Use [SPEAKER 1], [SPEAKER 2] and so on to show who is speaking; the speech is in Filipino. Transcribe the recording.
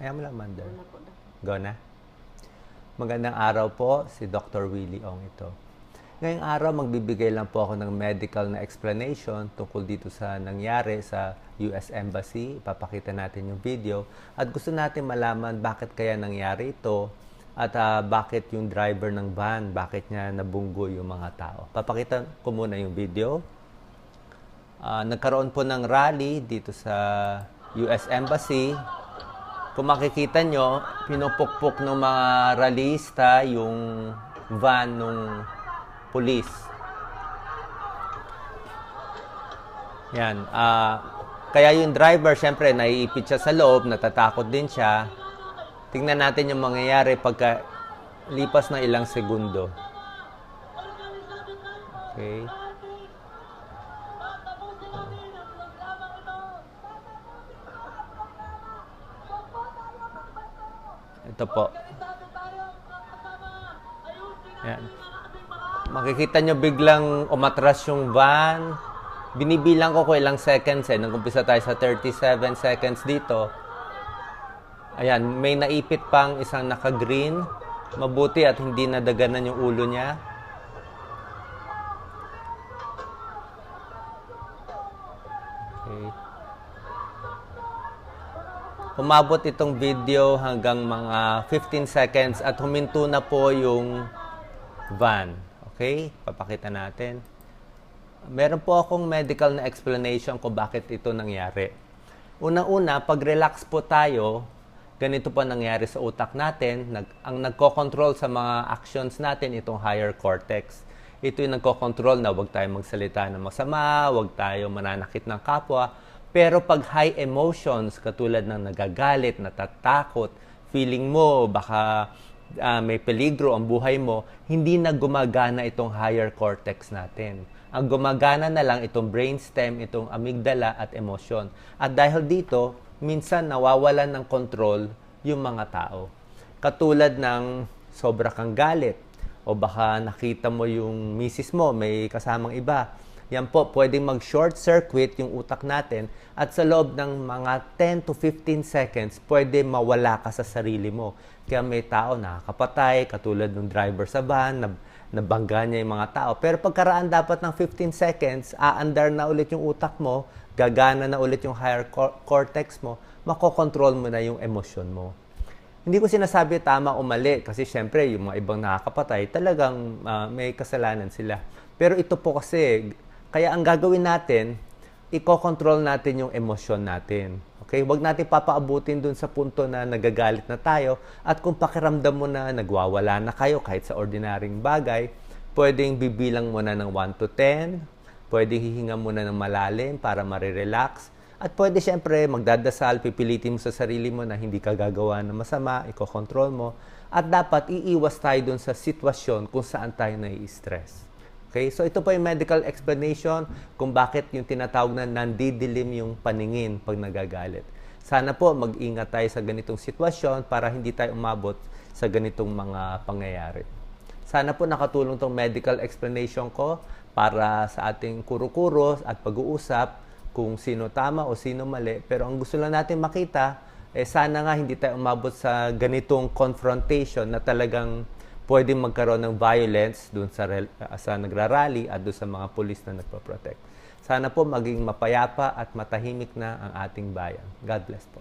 [SPEAKER 1] Kaya mo lang, Mander. Go na. Magandang araw po, si Dr. Willie Ong ito. Ngayong araw, magbibigay lang po ako ng medical na explanation tungkol dito sa nangyari sa US Embassy. Ipapakita natin yung video. At gusto natin malaman bakit kaya nangyari ito at ah, bakit yung driver ng van, bakit niya nabunggo yung mga tao. Papakita ko muna yung video. Ah, nagkaroon po ng rally dito sa US Embassy. Kung makikita nyo, pinupukpok ng mga rallyista yung van ng police. Yan. ah kaya yung driver, syempre, naiipit siya sa loob, natatakot din siya. Tingnan natin yung mangyayari pagka lipas ng ilang segundo. Okay. Ito po. Yan. Makikita nyo biglang umatras yung van. Binibilang ko ko ilang seconds eh. Nag-umpisa tayo sa 37 seconds dito. Ayan, may naipit pang isang naka-green. Mabuti at hindi nadaganan yung ulo niya. Okay. Umabot itong video hanggang mga 15 seconds at huminto na po yung van. Okay? Papakita natin. Meron po akong medical na explanation kung bakit ito nangyari. Una-una, pag relax po tayo, ganito po nangyari sa utak natin. Nag, ang nagko-control sa mga actions natin, itong higher cortex. Ito yung nagko-control na huwag tayo magsalita ng masama, huwag tayo mananakit ng kapwa. Pero pag high emotions, katulad ng nagagalit, natatakot, feeling mo baka ah, may peligro ang buhay mo, hindi na gumagana itong higher cortex natin. Ang gumagana na lang itong brainstem, itong amygdala at emosyon. At dahil dito, minsan nawawalan ng control yung mga tao. Katulad ng sobra kang galit o baka nakita mo yung misis mo, may kasamang iba. Yan po, pwedeng mag-short circuit yung utak natin at sa loob ng mga 10 to 15 seconds, pwede mawala ka sa sarili mo. Kaya may tao nakakapatay, katulad ng driver sa van, na, nabangga niya yung mga tao. Pero pagkaraan dapat ng 15 seconds, aandar na ulit yung utak mo, gagana na ulit yung higher cor- cortex mo, makokontrol mo na yung emosyon mo. Hindi ko sinasabi tama o mali kasi syempre yung mga ibang nakakapatay talagang ah, may kasalanan sila. Pero ito po kasi, kaya ang gagawin natin, i-control natin yung emosyon natin. Okay? Huwag natin papaabutin dun sa punto na nagagalit na tayo at kung pakiramdam mo na nagwawala na kayo kahit sa ordinaryong bagay, pwedeng bibilang mo na ng 1 to 10, pwedeng hihinga mo na ng malalim para marirelax, at pwede syempre magdadasal, pipilitin mo sa sarili mo na hindi ka gagawa ng masama, iko-control mo. At dapat iiwas tayo dun sa sitwasyon kung saan tayo nai-stress. Okay? So ito po yung medical explanation kung bakit yung tinatawag na nandidilim yung paningin pag nagagalit. Sana po mag-ingat tayo sa ganitong sitwasyon para hindi tayo umabot sa ganitong mga pangyayari. Sana po nakatulong tong medical explanation ko para sa ating kuro-kuro at pag-uusap kung sino tama o sino mali. Pero ang gusto lang natin makita, eh sana nga hindi tayo umabot sa ganitong confrontation na talagang pwedeng magkaroon ng violence dun sa, uh, sa nagrarally at dun sa mga pulis na nagpo-protect. Sana po maging mapayapa at matahimik na ang ating bayan. God bless po.